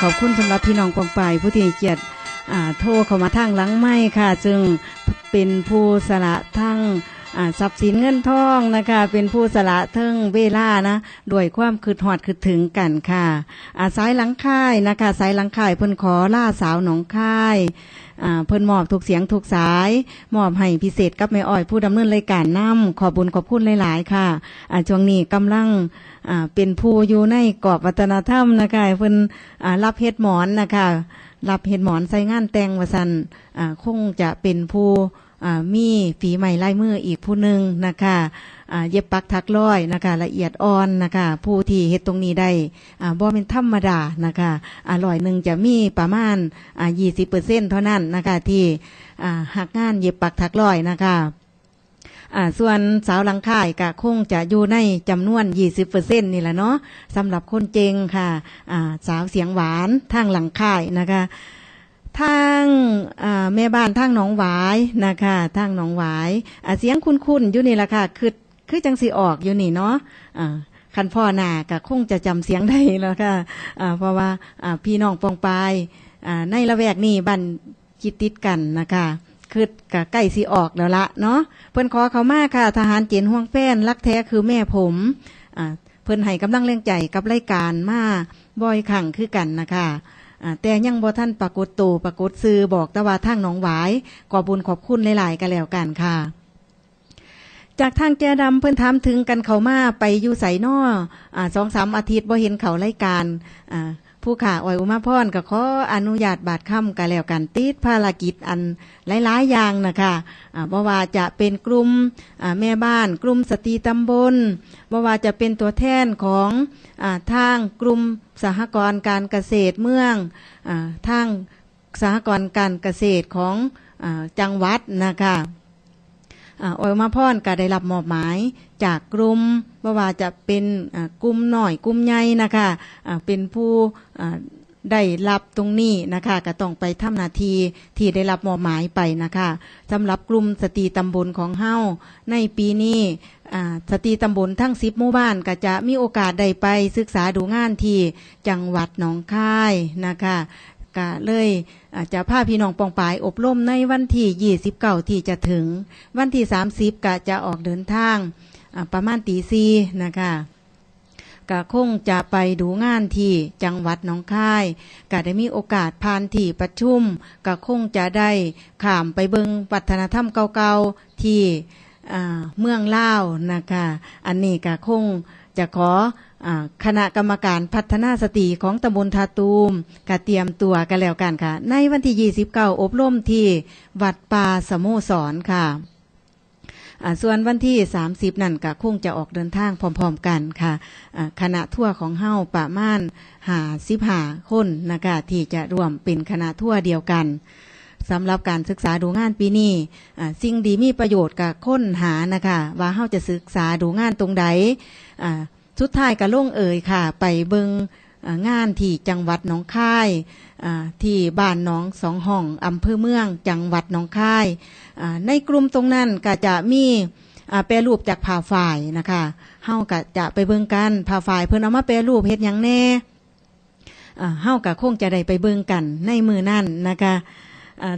ขอบคุณสำหรับพี่น้องปองปายผู้ที่เกียรติอ่าโทรเข้ามาทางหลังไม้ค่ะ จึงเป็นผู้สละทั้ง ทรัพย์สินเงินทองนะคะ เป็นผู้สละเทิงเวลานะด้วยความคืดหอดคืดถึงกันค่ะอาสายหลังค่ายนะคะสายหลังค่ายเพิ่นขอล่าสาวหนองค่ายเพิ่นมอบทุกเสียงทุกสายมอบให้พิเศษกับแม่อ้อยผู้ดำเนินรายการนำขอบุญขอบคุณหลาย ๆ ค่ะช่วงนี้กำลังเป็นผู้อยู่ในกรอบวัฒนธรรมนะคะเพิ่นรับเฮ็ดหมอนนะคะรับเฮ็ดหมอนใส่งานแต่งวสันคงจะเป็นผู้ มีฝีใหม่ลายมืออีกผู้หนึ่งนะคะเย็บปักถักร้อยนะคะ ละเอียดอ่อนนะคะ ผู้ที่เฮ็ดตรงนี้ได้อ่าบ่เป็นธรรมดานะคะอร่อยหนึ่งจะมีประมาณอ่า20%เท่านั้นนะคะ ที่อ่าหักงานเย็บปักถักร้อยนะคะส่วนสาวหลังค่ายก็คงจะอยู่ในจำนวน 20%นี่แหละเนาะสำหรับคนเจงค่ะสาวเสียงหวานทางหลังค่ายนะคะ ทางแม่บ้านทางหนองหวายนะคะทางหนองหวายเสียงคุ้นๆอยู่นี่แหละค่ะคือคือจังสีออกอยู่นี่เนาะคันพ่อหนาก็คงจะจำเสียงได้แล้วค่ะเพราะว่าพี่น้องปองปายในละแวกนี้บ้านคิดติดกันนะคะคือกะใกล้สิออกแล้วละเนาะเพิ่นขอเขามาค่ะ ทหารเจนห่วงแฟนรักแท้คือแม่ผมเพิ่นให้กำลังแรงใจกับรายการมาบ่อยครั้งคือกันนะคะ แต่ยังบ่ท่านปรากฏตัวปรากฏซื้อบอกแต่ว่าทางหนองหวายขอบุญขอบคุณหลายๆกันแล้วกันค่ะ จากทางแจดำเพิ่นถามถึงกันเขามาไปอยู่ใส่นออ่าสองสามอาทิตย์บ่เห็นเขารายการอ่า ผู้ข่าอ่อยอุมาพรก็ขออนุญาตบาดค่ำกันแล้วกันติดภารกิจอันหลายๆอย่างนะคะอ่าบ่ว่าจะเป็นกลุ่มอ่าแม่บ้านกลุ่มสตรีตำบลบ่ว่าจะเป็นตัวแทนของอาทางกลุ่มสหกรณ์การเกษตรเมืองอาทางสหกรณ์การเกษตรของอาจังหวัดนะคะ อ่าออยมาพ่อนก็ได้รับมอบหมายจากกลุ่มว่าว่าจะเป็นกลุ่มหน่อยกลุ่มใหญ่นะคะอ่าเป็นผู้ได้รับตรงนี้นะคะก็ต้องไปทำหนาทีที่ได้รับมอบหมายไปนะคะสำหรับกลุ่มสตรีตำบลของเฮ้าในปีนี้สตรีตำบลทั้งสิบหมู่บ้านก็จะมีโอกาสได้ไปศึกษาดูงานที่จังหวัดหนองคายนะคะ ก็เลยจะพาพี่น้องปองปาย อบรมในวันที่29ที่จะถึง วันที่30ก็จะออกเดินทางประมาณตีซีนะคะก็คงจะไปดูงานที่จังหวัดหนองคายก็ได้มีโอกาสผ่านที่ประชุมก็คงจะได้ข้ามไปเบิงวัฒนธรรมเก่าๆที่เมืองล่านะคะ อันนี้ก็คงจะขอ คณะกรรมการพัฒนาสตรีของตำบลทาตูมก็เตรียมตัวกันแล้วกันค่ะ ในวันที่ 29 อบรมที่วัดป่าสโมสรค่ะส่วนวันที่ 30 นั่นก็คงจะออกเดินทางพร้อม ๆ กันค่ะคณะทั่วของเฮ้าประมาณหาสิบหาคนนะคะที่จะรวมเป็นคณะทั่วเดียวกันสำหรับการศึกษาดูงานปีนี้สิ่งดีมีประโยชน์กับค้นหานะคะว่าเฮ้าจะศึกษาดูงานตรงใด สุดท้ายก็ล่งเอ่ยค่ะ ไปเบิงงานที่จังหวัดหนองคายที่บ้านหนองสองห้องอำเภอเมือง จังหวัดหนองคายในกลุ่มตรงนั้นก็จะมีแปรรูปจากผ่าฝ่ายนะคะเฮาก็จะไปเบิ่งกันผ่าฝ่ายเพิ่นเอามาแปรรูปเฮ็ดยังแน่อ่าเฮาก็คงจะได้ไปเบิ่งกันในมือนั่นนะคะ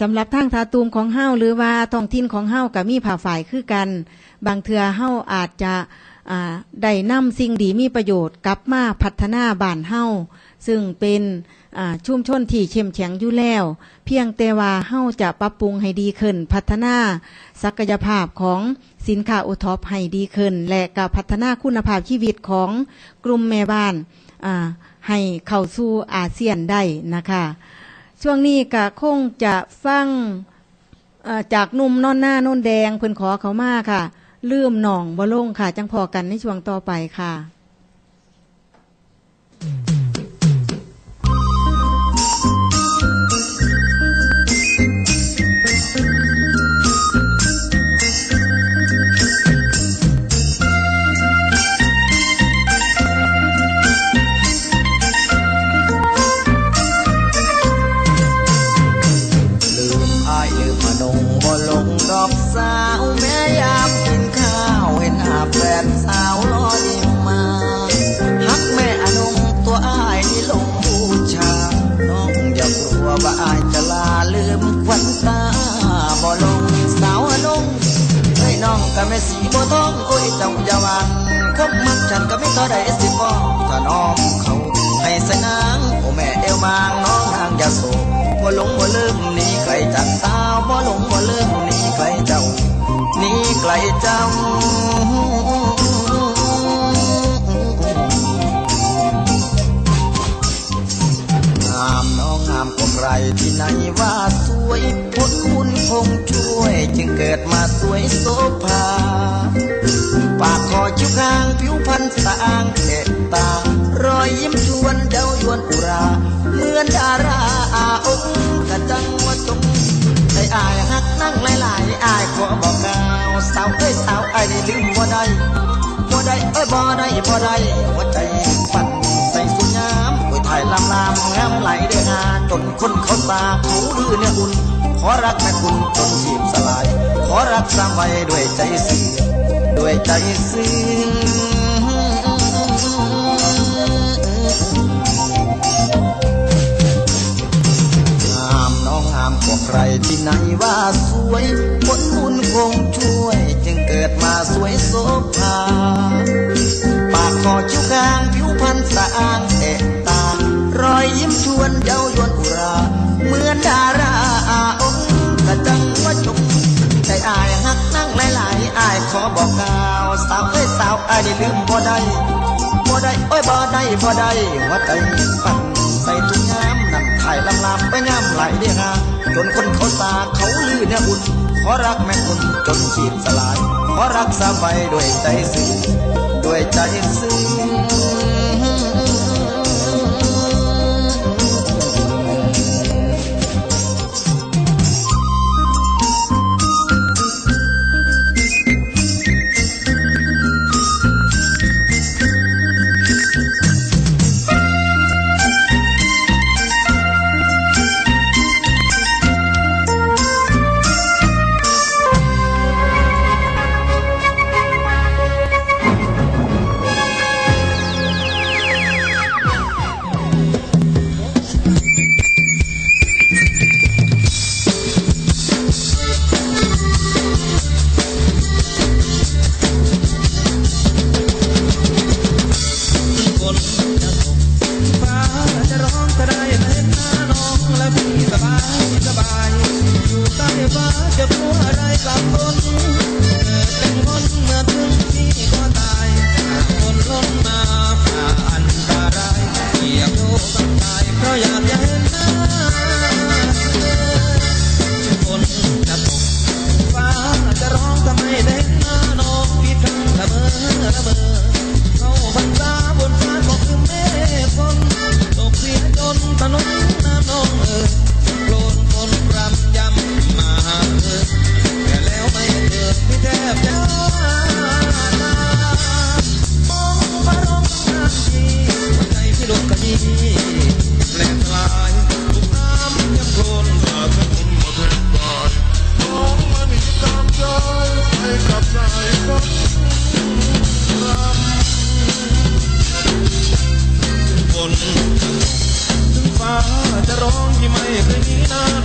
สำหรับทางทาตูมของเฮาหรือว่าท้องถิ่นของเฮาก็มีผ่าฝ่ายคือกัน บางเทือเฮาอาจจะ ได้นำสิ่งดีมีประโยชน์กลับมาพัฒนาบ้านเฮาซึ่งเป็นชุมชนที่เข้มแข็งอยู่แล้ว เพียงแต่ว่าเฮาจะปรับปรุงให้ดีขึ้น พัฒนาศักยภาพของสินค้าโอท็อปให้ดีขึ้น และก็พัฒนาคุณภาพชีวิตของกลุ่มแม่บ้านให้เข้าสู่อาเซียนได้นะคะช่วงนี้ก็คงจะฟังเอ่อจากนุ่มนอนหน้าโนนแดงเพิ่นขอเขามากค่ะ ลืมหนองบ่ลงค่ะ จังพอกันในช่วงต่อไปค่ะ ท่าใดสิฟ้องถ้าน้องเขาให้ใส่นางโอแม่เอวมางน้องนางอย่าโสบ่หลงบ่ลืมนี่ไกลจากสาวบ่หลงบ่ลืมนี่ไกลเจ้านี่ไกลเจ้างามน้องงามกว่าใครที่ไหนว่าสวยผลบุญคงช่วย จึงเกิดมาสวยโสภา ปากคอคิ้วข้างผิว พรรณสะอ้างเตะตารอยยิ้มชวนเดายวนอุราเหมือนดาราอาองกระจังว่าทรงไอ้อายหักนั่งหลายๆอายขอบอกกาวสาวเอ้ยสาวไอ้ายได้ลืมบ่ได้บ่ได้เอ้ยบ่ได้บ่ได้หัวใจปั่นใส่สุญามโอ้ยถ่ายลำลำงมไหลเดือหาจนคนเขาตาเขาลือเนี่ยอุ่นขอรักแม่คุณจนจีบสลาย ขอรักสามไว้ด้วยใจเสื่อด้วยใจซึ้ง กว่าใครที่ไหนว่าสวยผลบุญคงช่วย จึงเกิดมาสวยโสภาปากคอคิ้วกลางผิวพรรณสะอางเตะตารอยยิ้มชวนเย้ายวนอุรา เหมือนดาราอาองค์กระจังว่าจงใจอายหักนั่งหลายๆอายขอบอกกล่าวสาวเอ้ยสาวอายได้ลืมบ่ได้บ่ได้โอ้ยบ่ได้บ่ได้หัวใจปั่นใส่ถุงงามนั่งถ่าย ลำลำไปงามไหลเดียงาจนคนเขาตาเขาลือเนี่ยอุ่นขอรักแม่คุณจนขีดสลาย ขอรักสาไปด้วยใจซื่อด้วยใจซื่อ เพราะอยา ไ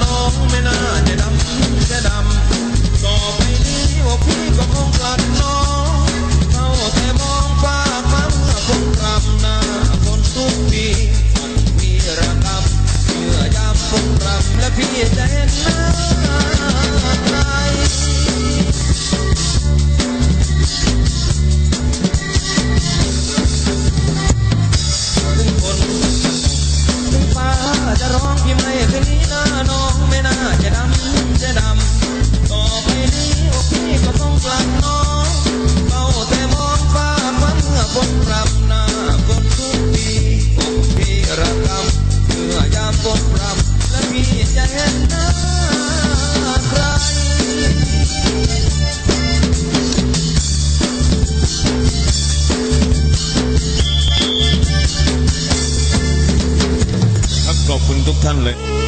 ขอ